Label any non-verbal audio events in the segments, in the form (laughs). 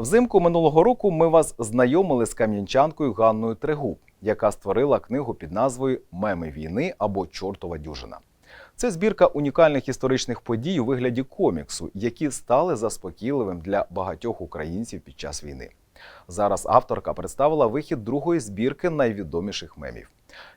Взимку минулого року ми вас знайомили з кам'янчанкою Ганною Трегуб, яка створила книгу під назвою Меми війни або Чортова дюжина. Це збірка унікальних історичних подій у вигляді коміксу, які стали заспокійливим для багатьох українців під час війни. Зараз авторка представила вихід другої збірки найвідоміших мемів.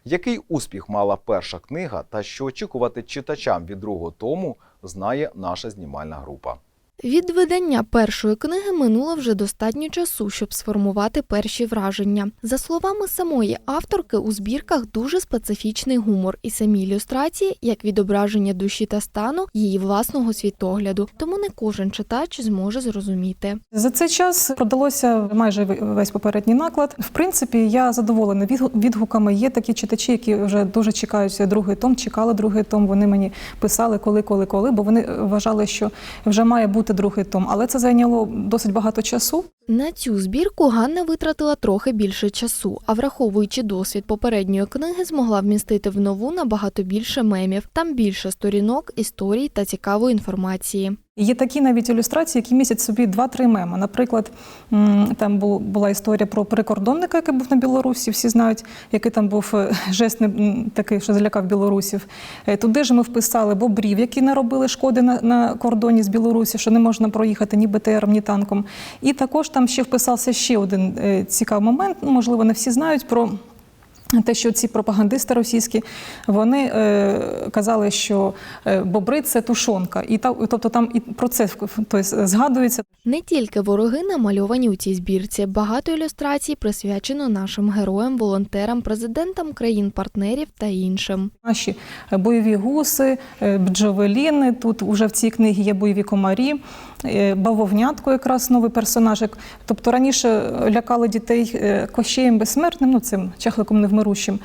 Який успіх мала перша книга та що очікувати читачам від другого тому, знає наша знімальна група. Від видання першої книги минуло вже достатньо часу, щоб сформувати перші враження. За словами самої авторки, у збірках дуже специфічний гумор і самі ілюстрації як відображення душі та стану її власного світогляду, тому не кожен читач зможе зрозуміти. За цей час продалося майже весь попередній наклад. В принципі, я задоволена відгуками. Є такі читачі, які вже дуже чекають другий том, чекали другий том. Вони мені писали коли, коли, коли, бо вони вважали, що вже має бути другий том. Але це зайняло досить багато часу. На цю збірку Ганна витратила трохи більше часу, а враховуючи досвід попередньої книги, змогла вмістити в нову набагато більше мемів. Там більше сторінок, історій та цікавої інформації. Є такі навіть ілюстрації, які містять собі два-три меми. Наприклад, там була історія про прикордонника, який був на Білорусі. Всі знають, який там був е, (laughs) жест не- такий, що злякав білорусів. Е, Туди ж ми вписали бобрів, які наробили шкоди на, кордоні з Білорусі, що не можна проїхати ні БТРом, ні танком. І також там ще вписався ще один е, цікавий момент. Можливо, не всі знають про. Те, що ці пропагандисти російські вони е, казали, що е, бобри це тушонка, і та, тобто там і про це тобто, згадується. Не тільки вороги намальовані у цій збірці, багато ілюстрацій присвячено нашим героям, волонтерам, президентам країн-партнерів та іншим. Наші бойові гуси, е, бджовеліни. Тут вже в цій книгі є бойові комарі, е, бавовнятко, якраз новий персонаж. Як- Тобто раніше лякали дітей кощеєм безсмертним, ну цим чахликом невмирущим.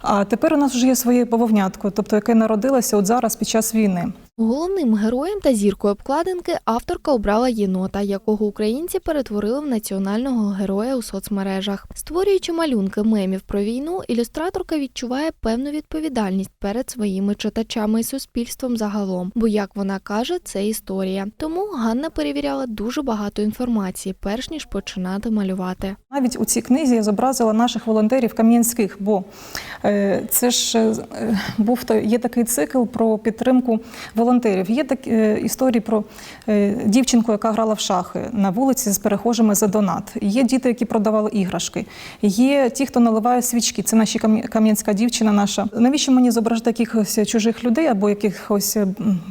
А тепер у нас вже є своє бавовнятко, тобто яке народилося от зараз під час війни. Головним героєм та зіркою обкладинки авторка обрала єнота, якого українці перетворили в національного героя у соцмережах. Створюючи малюнки мемів про війну, ілюстраторка відчуває певну відповідальність перед своїми читачами і суспільством загалом. Бо, як вона каже, це історія. Тому Ганна перевіряла дуже багато інформації, перш ніж починати малювати. Навіть у цій книзі я зобразила наших волонтерів кам'янських, бо е, це ж е, був та- є такий цикл про підтримку волонтерів. Є такі е, історії про дівчинку, яка грала в шахи на вулиці з перехожими за донат. Є діти, які продавали іграшки. Є ті, хто наливає свічки. Це наші кам'янська дівчина наша. Навіщо мені зображати якихось чужих людей або якихось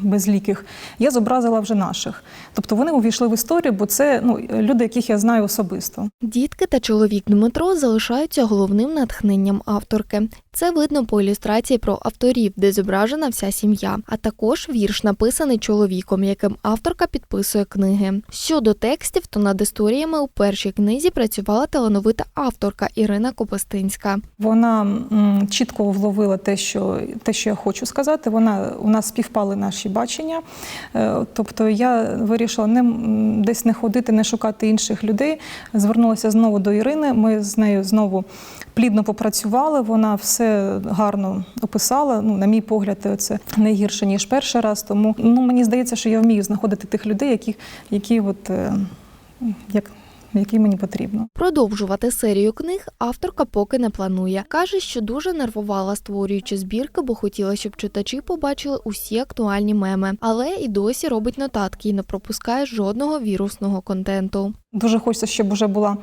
безліких? Я зобразила вже наших. Тобто вони увійшли в історію, бо це ну, люди, яких я знаю особисто. Дітки та чоловік Дмитро залишаються головним натхненням авторки. Це видно по ілюстрації про авторів, де зображена вся сім'я, а також вірш написаний чоловіком, яким авторка підписує книги. Щодо текстів, то над історіями у першій книзі працювала талановита авторка Ірина Копостинська. Вона чітко вловила те, що те, що я хочу сказати. Вона у нас співпали наші бачення. Е, Тобто я вирішила не десь не ходити, не шукати інших людей. Звернулася знову до Ірини. Ми з нею знову плідно попрацювали. Вона все гарно описала. Ну, на мій погляд, це не гірше ніж перший раз. Тому ну мені здається, що я вмію знаходити тих людей, які, які от е, як, які мені потрібно. Продовжувати серію книг авторка поки не планує. Каже, що дуже нервувала, створюючи збірки, бо хотіла, щоб читачі побачили усі актуальні меми, але і досі робить нотатки і не пропускає жодного вірусного контенту. Дуже хочеться, щоб вже була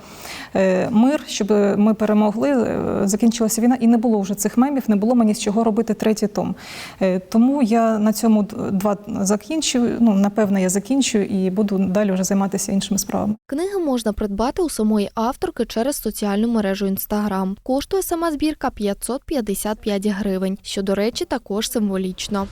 е, мир, щоб ми перемогли, е, закінчилася війна, і не було вже цих мемів, не було мені з чого робити третій том. Е, тому я на цьому два закінчую. Ну напевне, я закінчую і буду далі вже займатися іншими справами. Книги можна придбати у самої авторки через соціальну мережу Інстаграм. Коштує сама збірка 555 гривень, що, до речі, також символічно.